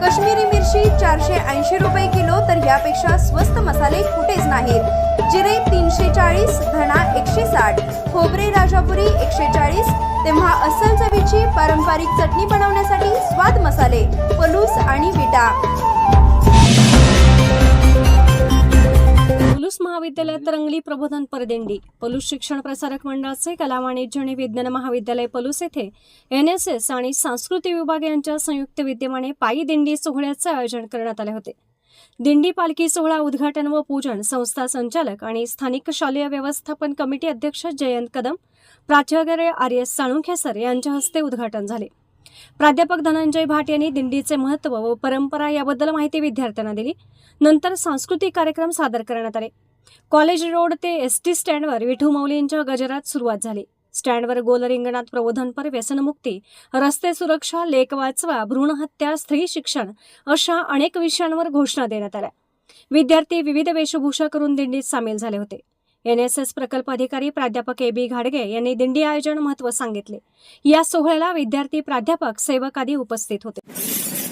काश्मीरी मिरची चारशे ऐंशी रुपये किलो तर यापेक्षा स्वस्त मसाले कुठेच नाहीत. जिरे तीनशे चाळीस धणा एकशे साठ खोबरे राजापुरी एकशे चाळीस. तेव्हा अस्सल चवीची पारंपरिक चटणी बनवण्यासाठी स्वाद मसाले पलूस आणि विटा. महाविद्यालयात रंगली प्रबोधन परदिंडी. पलूस शिक्षण प्रसारक मंडळाचे कला वाणिज्य आणि विज्ञान महाविद्यालय पलूस येथे एन एस एस आणि सांस्कृतिक विभाग यांच्या संयुक्त विद्यमाने पायी दिंडी सोहळ्याचे आयोजन करण्यात आले होते. दिंडी पालखी सोहळा उद्घाटन व पूजन संस्था संचालक आणि स्थानिक शालेय व्यवस्थापन कमिटी अध्यक्ष जयंत कदम प्राचार्य आर एस साळुंखे सर यांच्या हस्ते उद्घाटन झाले. प्राध्यापक धनंजय भाट यांनी दिंडीचे महत्त्व व परंपरा याबद्दल माहिती विद्यार्थ्यांना दिली. नंतर सांस्कृतिक कार्यक्रम सादर करण्यात आले. कॉलेज रोड ते एस टी स्टँडवर विठू माऊलींच्या गजरात सुरुवात झाली. स्टँडवर गोल रिंगणात प्रबोधनपर व्यसनमुक्ती रस्ते सुरक्षा लेख वाचवा भ्रूणहत्या स्त्री शिक्षण अशा अनेक विषयांवर घोषणा देण्यात आल्या. विद्यार्थी विविध वेशभूषा करून दिंडीत सामील झाले होते. एन एस एस प्रकल्प अधिकारी प्राध्यापक ए बी घाडगे यांनी दिंडी आयोजन महत्त्व सांगितले. या सोहळ्याला विद्यार्थी प्राध्यापक सेवक आदी उपस्थित होते.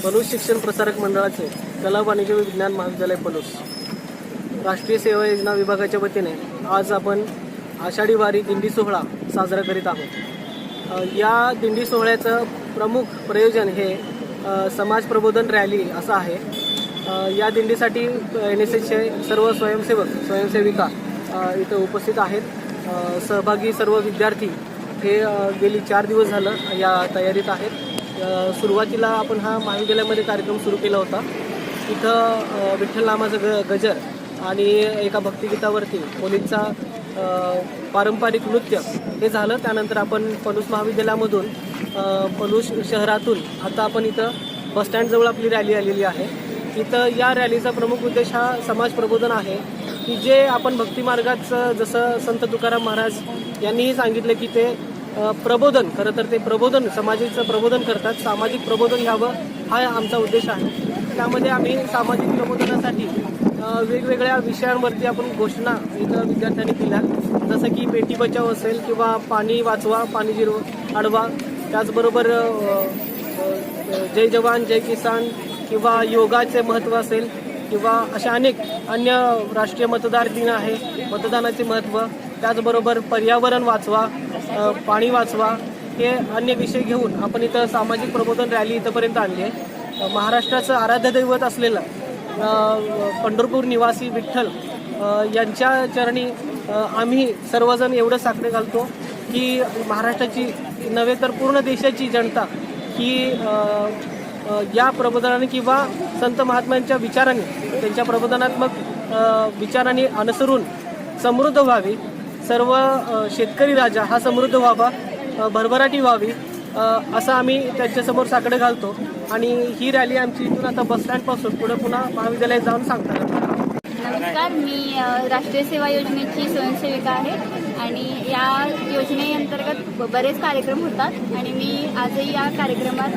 पलूस शिक्षण प्रसारक मंडळाचे कला वाणिज्य विज्ञान महाविद्यालय पलूस. राष्ट्रीय सेवा योजना विभागाच्या वतीने आज आपण आषाढी वारी दिंडी सोहळा साजरा करीत आहोत. या दिंडी सोहळ्याचं प्रमुख प्रयोजन हे समाज प्रबोधन रॅली असं आहे. या दिंडीसाठी एन एस एसचे सर्व स्वयंसेवक स्वयंसेविका इथं उपस्थित आहेत. सहभागी सर्व विद्यार्थी हे गेली चार दिवस झालं या तयारीत आहेत. सुरुवातीला आपण हा महाविद्यालयामध्ये कार्यक्रम सुरू केला होता. इथं विठ्ठल नामाचं ग गजर आणि एका भक्तिगीतावरती मुलींचा पारंपरिक नृत्य हे झालं. त्यानंतर आपण पलूस महाविद्यालयामधून पलूस शहरातून आता आपण इथं बसस्टँडजवळ आपली रॅली आलेली आहे. इथं या रॅलीचा प्रमुख उद्देश हा समाज प्रबोधन आहे. की जे आपण भक्तिमार्गाचं जसं संत तुकाराम महाराज यांनीही सांगितलं की ते प्रबोधन खरं तर ते प्रबोधन समाजाचं प्रबोधन करतात. सामाजिक प्रबोधन घ्यावं हा आमचा उद्देश आहे. त्यामध्ये आम्ही सामाजिक प्रबोधनासाठी वेगवेगळ्या विषयांवरती आपण घोषणा इथं विद्यार्थ्यांनी दिल्या. जसं की बेटी बचाव असेल किंवा पाणी वाचवा पाणी जिरो अडवा. त्याचबरोबर जय जवान जय किसान किंवा योगाचे महत्त्व असेल किंवा अशा अनेक अन्य राष्ट्रीय मतदार दिन आहे मतदानाचे महत्त्व. त्याचबरोबर पर्यावरण वाचवा पाणी वाचवा हे अन्य विषय घेऊन आपण इथं सामाजिक प्रबोधन रॅली इथंपर्यंत आणली आहे. महाराष्ट्राचं आराध्य दैवत असलेलं पंढरपूर निवासी विठ्ठल यांच्या चरणी आम्ही सर्वजण एवढं साखरे घालतो की महाराष्ट्राची नव्हे तर पूर्ण देशाची जनता ही या प्रबोधनाने किंवा संत महात्म्यांच्या विचाराने त्यांच्या प्रबोधनात्मक विचाराने अनुसरून समृद्ध व्हावी. सर्व शेतकरी राजा हा समृद्ध व्हावा भरभराटी व्हावी. असं आम्ही त्यांच्यासमोर साकडे घालतो. आणि ही रॅली आमची इथून आता बस बसस्टँडपासून पुढे पुन्हा महाविद्यालयात जाऊन सांगतात नमस्कार मी राष्ट्रीय सेवा योजनेची स्वयंसेविका आहे. आणि या योजनेअंतर्गत बरेच कार्यक्रम होतात. आणि मी आजही या कार्यक्रमात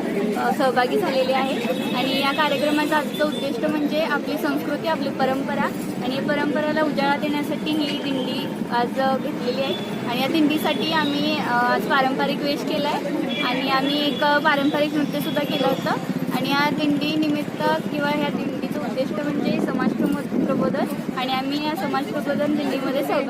सहभागी झालेले आहे. आणि या कार्यक्रमाचा आजचा उद्दिष्ट म्हणजे आपली संस्कृती आपली परंपरा आणि या परंपरेला उजाळा देण्यासाठी ही दिंडी आज घेतलेली आहे. आणि या दिंडीसाठी आम्ही आज पारंपरिक वेश केला आहे आणि आम्ही एक पारंपरिक नृत्यसुद्धा केलं होतं. आणि या दिंडीनिमित्त किंवा ह्या दिंडीचं उद्दिष्ट म्हणजे समाज प्रमो- प्रबोधन. आणि आम्ही या समाज प्रबोधन दिंडीमध्ये सहभाग